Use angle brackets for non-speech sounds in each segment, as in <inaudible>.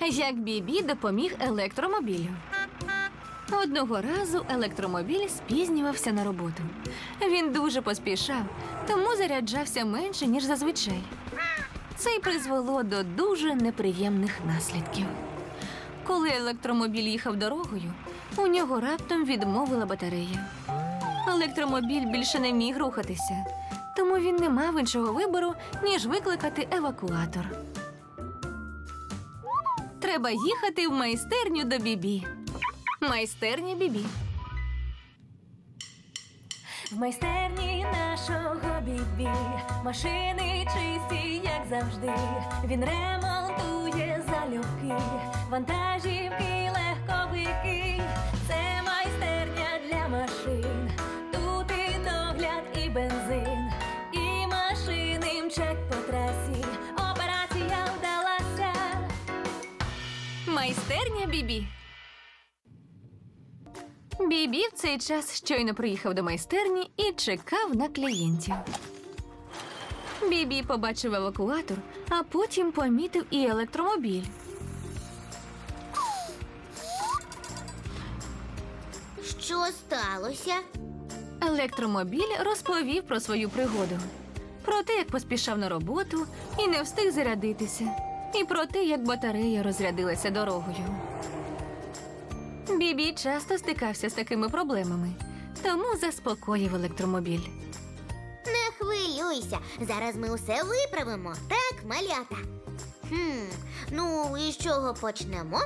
як Бібі допоміг електромобілю. Одного разу електромобіль спізнювався на роботу. Він дуже поспішав, тому заряджався менше, ніж зазвичай. Це й призвело до дуже неприємних наслідків. Коли електромобіль їхав дорогою, у нього раптом відмовила батарея. Електромобіль більше не міг рухатися, тому він не мав іншого вибору, ніж викликати евакуатор. Треба їхати в майстерню до Бібі. Майстерня Бібі. В майстерні нашого бібі машини чисті, як завжди. Він ремонтує залюбки, вантажівки, Бібі. Бібі в цей час щойно приїхав до майстерні і чекав на клієнтів. Бібі побачив евакуатор, а потім помітив і електромобіль. Що сталося? Електромобіль розповів про свою пригоду, про те, як поспішав на роботу і не встиг зарядитися, і про те, як батарея розрядилася дорогою. Бібі часто стикався з такими проблемами, тому заспокоїв електромобіль. Не хвилюйся, зараз ми усе виправимо, так, малята? Хм, ну і з чого почнемо?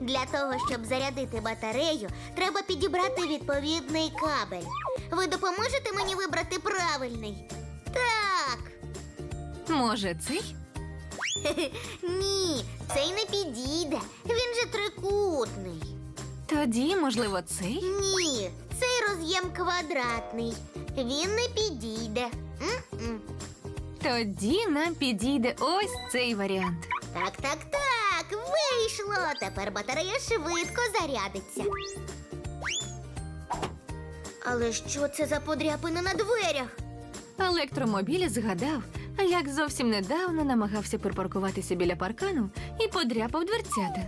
Для того, щоб зарядити батарею, треба підібрати відповідний кабель. Ви допоможете мені вибрати правильний? Так. Може, цей? <laughs> Ні, цей не підійде. Він же трикутний. Тоді, можливо, цей? Ні, цей роз'єм квадратний. Він не підійде. М-м. Тоді нам підійде ось цей варіант. Так, так, так, вийшло. Тепер батарея швидко зарядиться. Але що це за подряпини на дверях? Електромобіль згадав, як зовсім недавно намагався припаркуватися біля паркану і подряпав дверцята.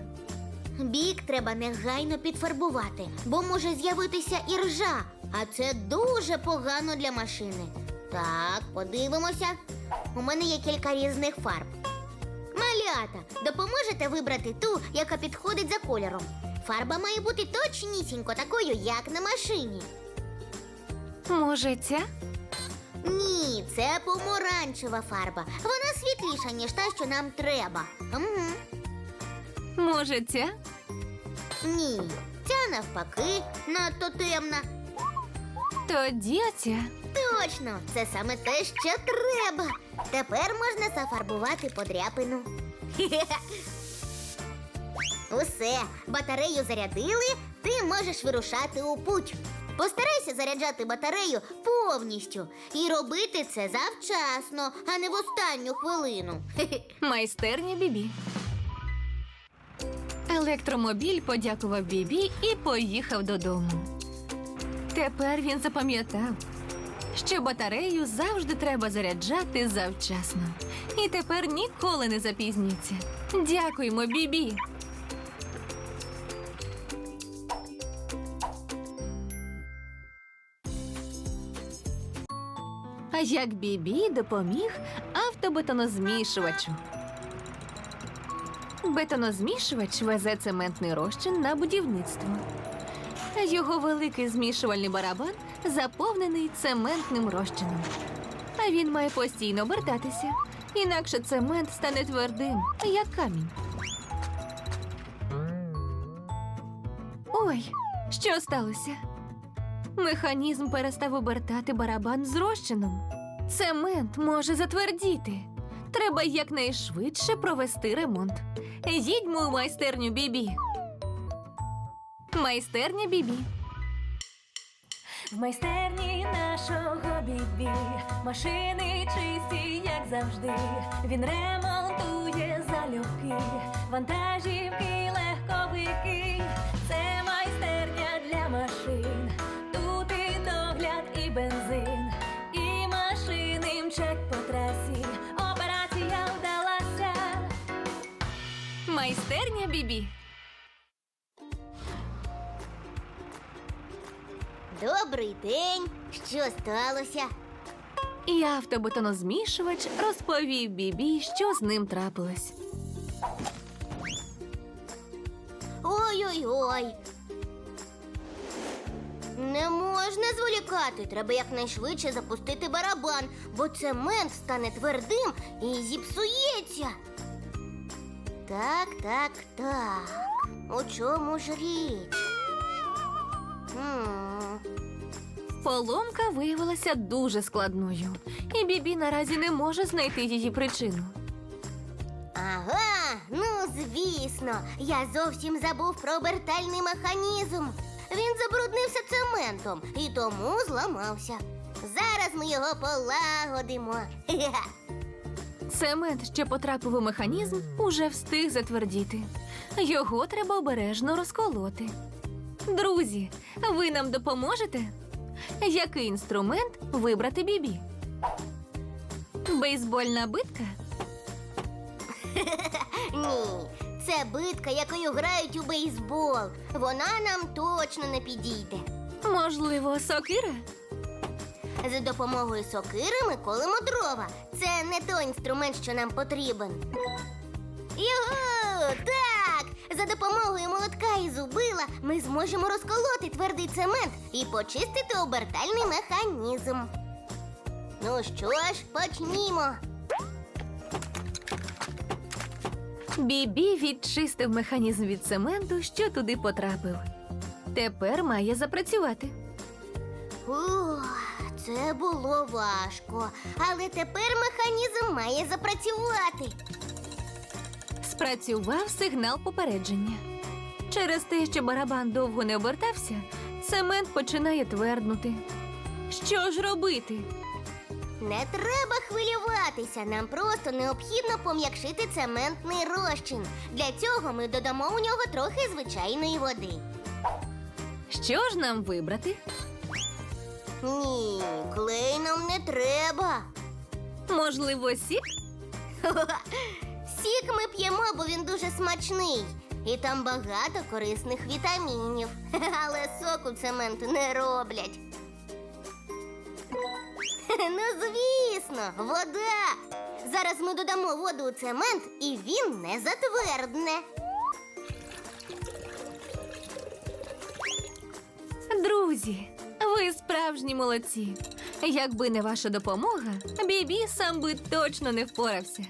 Бік треба негайно підфарбувати, бо може з'явитися і ржа, а це дуже погано для машини. Так, подивимося. У мене є кілька різних фарб. Малята, допоможете вибрати ту, яка підходить за кольором. Фарба має бути точнісінько такою, як на машині. Може, ця? Ні, це помаранчева фарба. Вона світліша, ніж та, що нам треба. Угу. Може, ця? Ні, ця навпаки надто темна. Тоді оця. Точно, це саме те, що треба. Тепер можна зафарбувати подряпину. <laughs> Усе, батарею зарядили, ти можеш вирушати у путь. Постарайся заряджати батарею повністю і робити це завчасно, а не в останню хвилину. <laughs> Майстерня Бібі. Електромобіль подякував Бібі і поїхав додому. Тепер він запам'ятав, що батарею завжди треба заряджати завчасно. І тепер ніколи не запізнюється. Дякуємо, Бібі. Як Бібі допоміг автобетонозмішувачу. Бетонозмішувач везе цементний розчин на будівництво. Його великий змішувальний барабан заповнений цементним розчином. А він має постійно обертатися, інакше цемент стане твердим, як камінь. Ой, що сталося? Механізм перестав обертати барабан з. Цемент може затвердіти. Треба якнайшвидше провести ремонт. Їдьмо у майстерню Бібі. Майстерня Бібі. В майстерні нашого бібі машини чисті, як завжди. Він ремонтує залюбки, вантажівки, легковики. Майстерня Бібі. Добрий день. Що сталося? І автобетонозмішувач розповів Бібі, що з ним трапилось. Ой-ой-ой. Не можна зволікати. Треба якнайшвидше запустити барабан, бо цемент стане твердим і зіпсується. Так, так, так. У чому ж річ? Поломка виявилася дуже складною, і Бібі наразі не може знайти її причину. Ага, ну звісно, я зовсім забув про обертальний механізм. Він забруднився цементом і тому зламався. Зараз ми його полагодимо. Хе-хе. <laughs> Цемент, що потрапив у механізм, уже встиг затвердіти. Його треба обережно розколоти. Друзі, ви нам допоможете? Який інструмент вибрати Бібі? Бейсбольна битка? <laughs> Ні, це битка, якою грають у бейсбол. Вона нам точно не підійде. Можливо, сокира? За допомогою сокири ми колемо дрова. Це не той інструмент, що нам потрібен. Його! Так! За допомогою молотка і зубила ми зможемо розколоти твердий цемент і почистити обертальний механізм. Ну що ж, почнімо. Бібі відчистив механізм від цементу, що туди потрапив. Тепер має запрацювати. Ух, це було важко, але тепер механізм має запрацювати. Спрацював сигнал попередження. Через те, що барабан довго не обертався, цемент починає тверднути. Що ж робити? Не треба хвилюватися. Нам просто необхідно пом'якшити цементний розчин. Для цього ми додамо у нього трохи звичайної води. Що ж нам вибрати? Ні, клей нам не треба. Можливо, сік? <laughs> Сік ми п'ємо, бо він дуже смачний. І там багато корисних вітамінів. <laughs> Але соку цементу не роблять. <laughs> Ну, звісно, вода. Зараз ми додамо воду у цемент, і він не затвердне. Друзі, ви справжні молодці. Якби не ваша допомога, Бібі сам би точно не впорався.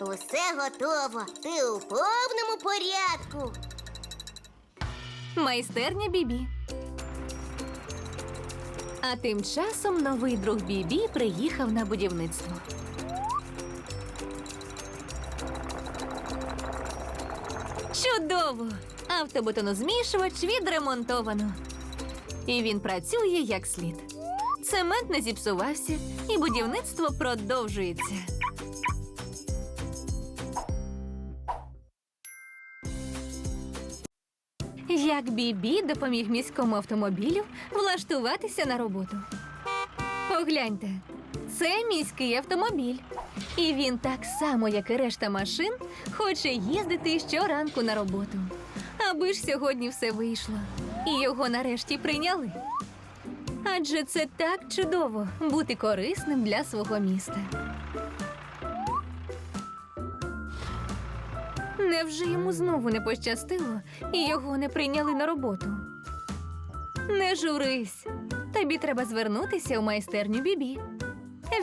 Усе готово. Ти у повному порядку. Майстерня Бібі. А тим часом новий друг Бібі приїхав на будівництво. Чудово! Автобетонозмішувач відремонтовано. І він працює як слід. Цемент не зіпсувався, і будівництво продовжується. Як Бібі допоміг міському автомобілю влаштуватися на роботу. Погляньте, це міський автомобіль. І він так само, як і решта машин, хоче їздити щоранку на роботу. Аби ж сьогодні все вийшло, і його нарешті прийняли. Адже це так чудово бути корисним для свого міста. Невже йому знову не пощастило і його не прийняли на роботу? Не журись. Тобі треба звернутися у майстерню Бібі.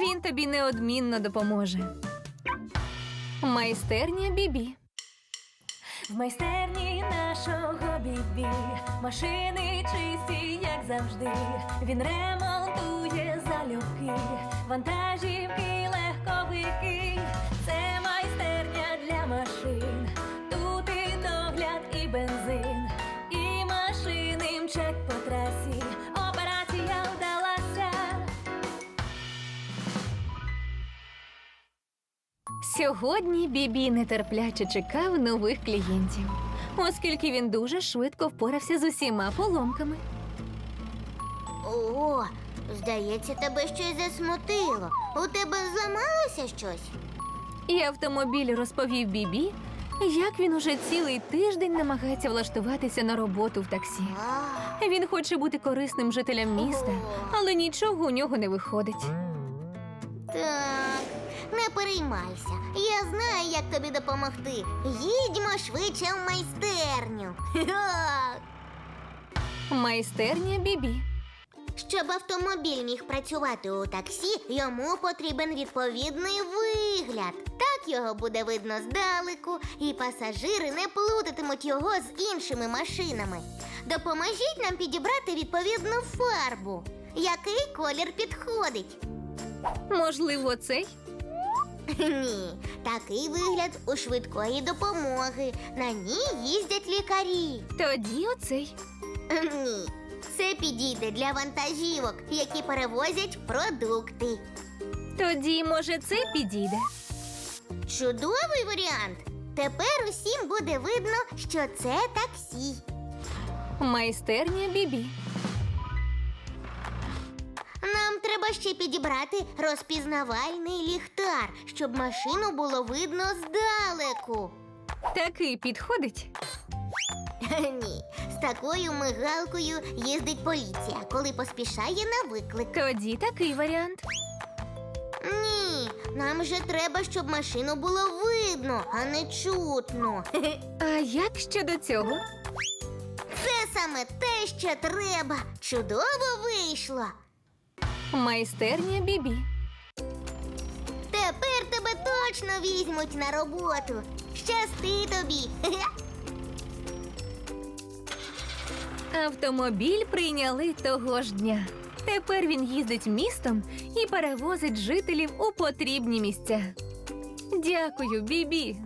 Він тобі неодмінно допоможе. Майстерня Бібі. В майстерні нашого бібі машини чисті, як завжди. Він ремонтує залюбки, вантажівки, легковики. Це Сьогодні Бібі нетерпляче чекав нових клієнтів, оскільки він дуже швидко впорався з усіма поломками. О, здається, тебе щось засмутило. У тебе зламалося щось? І автомобіль розповів Бібі, Як він уже цілий тиждень намагається влаштуватися на роботу в таксі. А, Він хоче бути корисним жителям міста, але нічого у нього не виходить. Не переймайся. Я знаю, як тобі допомогти. Їдьмо швидше в майстерню. <laughs> Майстерня Бібі. Щоб автомобіль міг працювати у таксі, йому потрібен відповідний вигляд. Так його буде видно здалеку, і пасажири не плутатимуть його з іншими машинами. Допоможіть нам підібрати відповідну фарбу. Який колір підходить? Можливо, цей? Ні, такий вигляд у швидкої допомоги. На ній їздять лікарі. Тоді оцей. Ні, це підійде для вантажівок, які перевозять продукти. Тоді, може, цей підійде. Чудовий варіант. Тепер усім буде видно, що це таксі. Майстерня Бібі. Треба ще підібрати розпізнавальний ліхтар, щоб машину було видно здалеку. Такий підходить. <laughs> Ні, з такою мигалкою їздить поліція, коли поспішає на виклик. Тоді такий варіант. Ні, нам же треба, щоб машину було видно, а не чутно. <laughs> А як щодо цього? Це саме те, що треба. Чудово вийшло. Майстерня Бібі. Тепер тебе точно візьмуть на роботу. Щасти тобі. <laughs> Автомобіль прийняли того ж дня. Тепер він їздить містом і перевозить жителів у потрібні місця. Дякую, Бібі.